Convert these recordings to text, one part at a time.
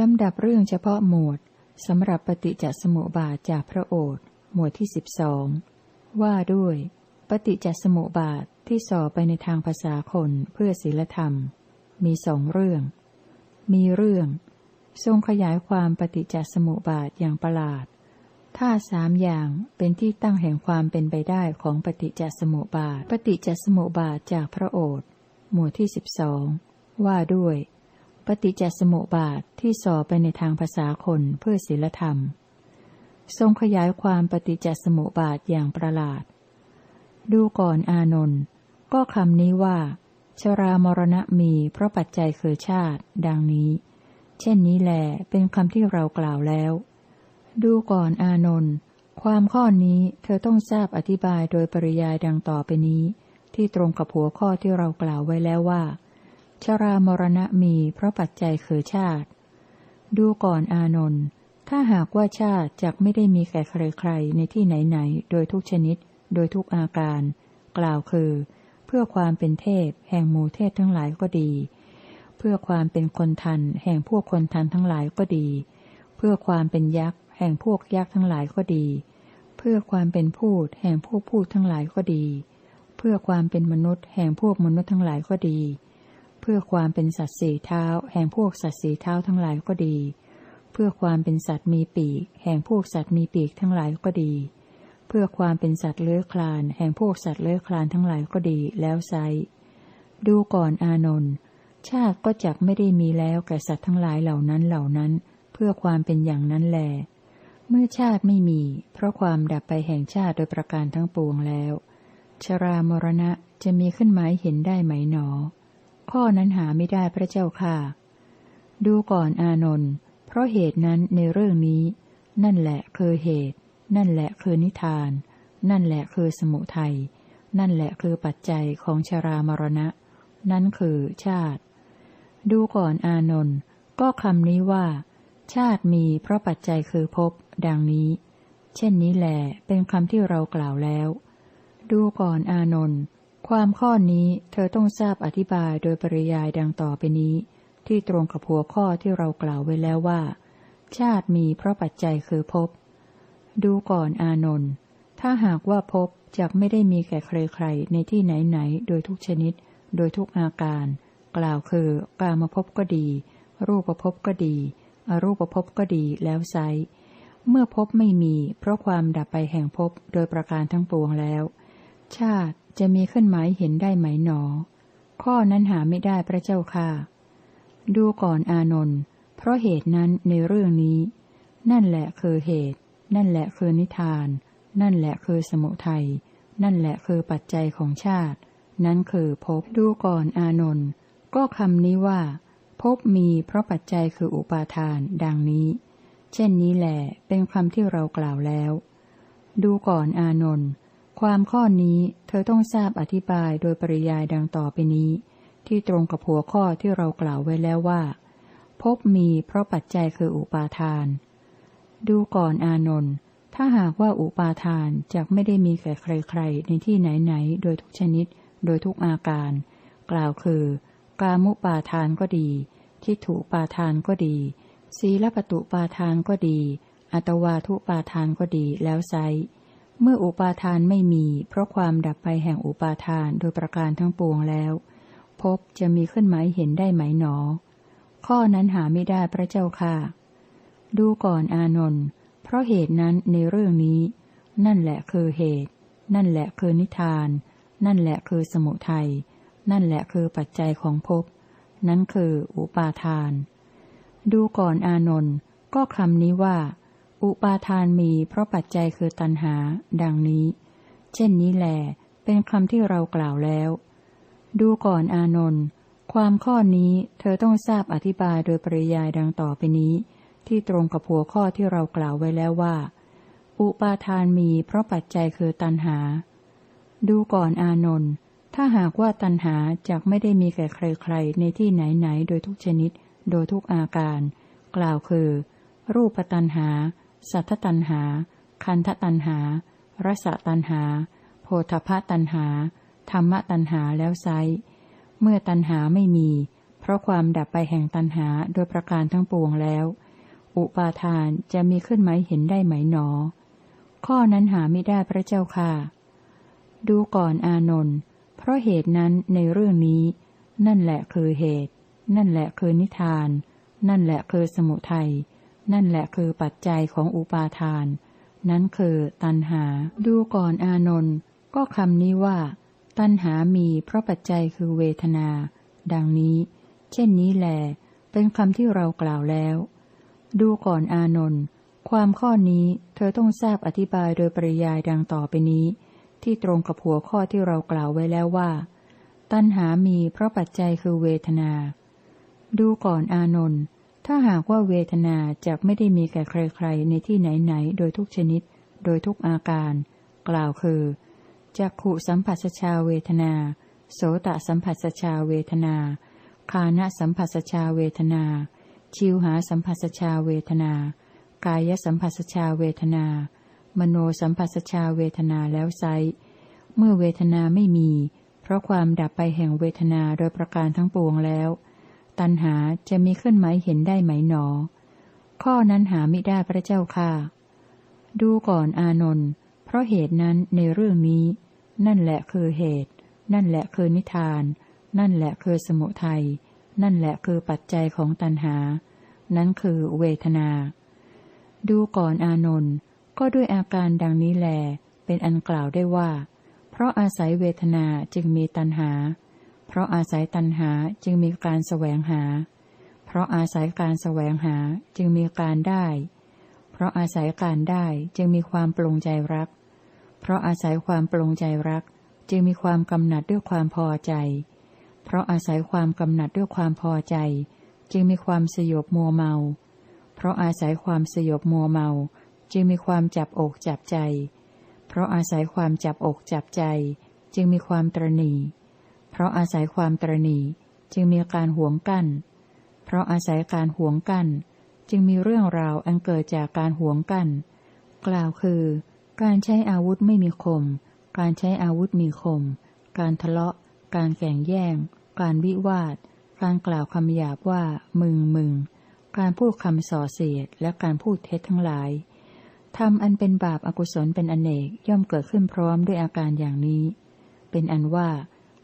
ลำดับเรื่องเฉพาะหมวดสำหรับปฏิจจสมุปบาทจากพระโอษฐ์หมวดที่สิบสองว่าด้วย ปฏิจจสมุปบาทที่สอบไปในทางภาษาคนเพื่อศีลธรรม มีสองเรื่อง มีเรื่อง ทรงขยายความปฏิจจสมุปบาทอย่างประหลาดถ้าสามอย่างเป็นที่ตั้งแห่งความเป็นไปได้ของปฏิจจสมุปบาท ปฏิจจสมุปบาทจากพระโอษฐ์หมวดที่สิบสองว่าด้วย ปฏิจจสมุปบาทที่สอไปในทางภาษาคนเพื่อศีลธรรม ทรงขยายความปฏิจจสมุปบาทอย่างประหลาด ดูก่อนอานนท์ก็คำนี้ว่า ชรามรณะมีเพราะปัจจัยคือชาติ ดังนี้ เช่นนี้แหลเป็นคำที่เรากล่าวแล้ว ดูก่อนอานนท์ความข้อนี้เธอต้องทราบอธิบายโดยปริยายดังต่อไปนี้ ที่ตรงกับหัวข้อที่เรากล่าวไว้แล้วว่า ชรามรณะมีเพราะปัจจัยคือชาติ ดูก่อนอานนท์ ถ้าหากว่าชาติจักไม่ได้มีแก่ใครๆในที่ไหนๆ โดยทุกชนิด โดยทุกอาการ กล่าวคือ เพื่อความเป็นเทพ แห่งหมู่เทพทั้งหลายก็ดี เพื่อความเป็นคนทัน แห่งพวกคนทันทั้งหลายก็ดี เพื่อความเป็นยักษ์ แห่งพวกยักษ์ทั้งหลายก็ดี เพื่อความเป็นพูดแห่งพวกพูดทั้งหลายก็ดี เพื่อความเป็นมนุษย์ แห่งพวกมนุษย์ทั้งหลายก็ดี พื่อความเป็นสัตว์สีเท้า แห่งพวกสัตว์สีเท้าทั้งหลายก็ดี เพื่อความเป็นสัตว์มีปีก แห่งพวกสัตว์มีปีกทั้งหลายก็ดี เพื่อความเป็นสัตว์เลื้อยคลาน แห่งพวกสัตว์เลื้อยคลานทั้งหลายก็ดีแล้วไซดูก่อนอานนท์ชาติก็จักไม่ได้มีแล้วแก่สัตว์ทั้งหลายเหล่านั้นเหล่านั้น เพื่อความเป็นอย่างนั้นแล เมื่อชาติไม่มี เพราะความดับไปแห่งชาติโดยประการทั้งปวงแล้ว ชรามรณะจะมีขึ้นหมายเห็นได้ไหมหนอ ข้อนั้นหาไม่ได้พระเจ้าค่ะ ดูก่อนอานนท์เพราะเหตุนั้นในเรื่องนี้ นั่นแหละคือเหตุ นั่นแหละคือนิทาน นั่นแหละคือสมุทัย นั่นแหละคือปัจจัยของชรามรณะ นั่นคือชาติ ดูก่อนอานนท์ก็คำนี้ว่า ชาติมีเพราะปัจจัยคือภพดังนี้ เช่นนี้แหละเป็นคำที่เรากล่าวแล้ว ดูก่อนอานนท์ ความข้อนี้เธอต้องทราบอธิบายโดยปริยายดังต่อไปนี้ ที่ตรงกับหัวข้อที่เรากล่าวไว้แล้วว่า ชาติมีเพราะปัจจัยคือภพดูก่อนอานนท์ถ้าหากว่าภพจะไม่ได้มีแก่ใครๆในที่ไหนๆโดยทุกชนิด โดยทุกอาการ กล่าวคือกามภพก็ดี รูปภพก็ดี อรูปภพก็ดีแล้วไซเมื่อภพไม่มี เพราะความดับไปแห่งภพโดยประการทั้งปวงแล้ว ชาติ จะมีขึ้นหมายเห็นได้ไหมหนอ ข้อนั้นหาไม่ได้พระเจ้าค่ะ ดูก่อนอานนท์เพราะเหตุนั้นในเรื่องนี้ นั่นแหละคือเหตุ นั่นแหละคือนิทาน นั่นแหละคือสมุทัย นั่นแหละคือปัจจัยของชาติ นั้นคือพบดูก่อนอานนท์ก็คำนี้ว่าพบมีเพราะปัจจัยคืออุปาทาน ดังนี้ เช่นนี้แหละเป็นคำที่เรากล่าวแล้ว ดูก่อนอานนท์ ความข้อนี้เธอต้องทราบอธิบายโดยปริยายดังต่อไปนี้ ที่ตรงกับหัวข้อที่เรากล่าวไว้แล้วว่าพบมีเพราะปัจจัยคืออุปาทาน ดูก่อนอานนท์ถ้าหากว่าอุปาทานจะไม่ได้มีแก่ใครๆในที่ไหนๆ โดยทุกชนิด โดยทุกอาการ กล่าวคือ กามุปาทานก็ดีทิฏฐุปาทานก็ดีศีลปตุปาทานก็ดี อัตวาทุปาทานก็ดีแล้วไซ เมื่ออุปาทานไม่มี เพราะความดับไปแห่งอุปาทานโดยประการทั้งปวงแล้วพบจะมีขึ้นไหมเห็นได้ไหมหนอ ข้อนั้นหาไม่ได้พระเจ้าค่ะ ดูก่อนอานนท์เพราะเหตุนั้นในเรื่องนี้ นั่นแหละคือเหตุ นั่นแหละคือนิทาน นั่นแหละคือสมุทัยนั่นแหละคือปัจจัยของภพนั้นคืออุปาทาน ดูก่อนอานนท์ก็คำนี้ว่า อุปาทานมีเพราะปัจจัยคือตัณหา ดังนี้ เช่นนี้แหลเป็นคำที่เรากล่าวแล้ว ดูก่อนอานนท์ความข้อนี้เธอต้องทราบอธิบายโดยปริยายดังต่อไปนี้ ที่ตรงกับหัวข้อที่เรากล่าวไว้แล้วว่า อุปาทานมีเพราะปัจจัยคือตัณหา ดูก่อนอานนท์ถ้าหากว่าตัณหาจะไม่ได้มีแก่ใครๆ ในที่ไหนๆ โดยทุกชนิด โดยทุกอาการ กล่าวคือ รูปตัณหา สัทธตันหา คันธตันหา รสตันหา โพธพตันหา ธรรมตันหาแล้วไซเมื่อตันหาไม่มี เพราะความดับไปแห่งตัณหาโดยประการทั้งปวงแล้ว อุปาทานจะมีขึ้นไหมเห็นได้ไหมหนอ ข้อนั้นหาไม่ได้พระเจ้าค่ะ ดูก่อนอานนท์เพราะเหตุนั้นในเรื่องนี้ นั่นแหละคือเหตุ นั่นแหละคือนิทาน นั่นแหละคือสมุทัย นั่นแหละคือปัจจัยของอุปาทาน นั้นคือตัณหา ดูก่อนอานนท์ก็คำนี้ว่า ตัณหามีเพราะปัจจัยคือเวทนา ดังนี้ เช่นนี้แหลเป็นคำที่เรากล่าวแล้ว ดูก่อนอานนท์ความข้อนี้เธอต้องทราบอธิบายโดยปริยายดังต่อไปนี้ ที่ตรงกับหัวข้อที่เรากล่าวไว้แล้วว่า ตัณหามีเพราะปัจจัยคือเวทนา ดูก่อนอานนท์ ถ้าหากว่าเวทนาจะไม่ได้มีแก่ใครๆในที่ไหนๆโดยทุกชนิด โดยทุกอาการ กล่าวคือจักขุสัมผัสชาเวทนา โสตสัมผัสชาเวทนา คานะสัมผัสชาเวทนา ชิวหาสัมผัสชาเวทนา กายสัมผัสชาเวทนา มโนสัมผัสชาเวทนาแล้วไซเมื่อเวทนาไม่มี เพราะความดับไปแห่งเวทนาโดยประการทั้งปวงแล้ว ตัณหาจะมีขึ้นไหมเห็นได้ไหมหนอ ข้อนั้นหาไม่ได้พระเจ้าค่ะ ดูก่อนอานนท์เพราะเหตุนั้นในเรื่องนี้ นั่นแหละคือเหตุ นั่นแหละคือนิทาน นั่นแหละคือสมุทัย นั่นแหละคือปัจจัยของตัณหา นั้นคือเวทนา ดูก่อนอานนท์ก็ด้วยอาการดังนี้แล เป็นอันกล่าวได้ว่า เพราะอาศัยเวทนาจึงมีตัณหา เพราะอาศัยตัณหาจึงมีการแสวงหา เพราะอาศัยการแสวงหาจึงมีการได้ เพราะอาศัยการได้จึงมีความปรงใจรัก เพราะอาศัยความปรงใจรัก จึงมีความกำหนัดด้วยความพอใจ เพราะอาศัยความกำหนัดด้วยความพอใจ จึงมีความสยบมัวเมา เพราะอาศัยความสยบมัวเมา จึงมีความจับอกจับใจ เพราะอาศัยความจับอกจับใจ จึงมีความตรณี เพราะอาศัยความตรณีจึงมีการห่วงกั้น เพราะอาศัยการห่วงกั้น จึงมีเรื่องราวอันเกิดจากการห่วงกั้น กล่าวคือ การใช้อาวุธไม่มีคม การใช้อาวุธมีคม การทะเลาะ การแข่งแย่ง การวิวาท การกล่าวคำหยาบว่า มึงมึง การพูดคำส่อเสียด และการพูดเท็จทั้งหลายทำอันเป็นบาปอากุศลเป็นอเนกย่อมเกิดขึ้นพร้อมด้วยอาการอย่างนี้ เป็นอันว่า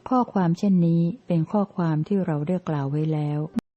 ข้อความเช่นนี้เป็นข้อความที่เราได้กล่าวไว้แล้ว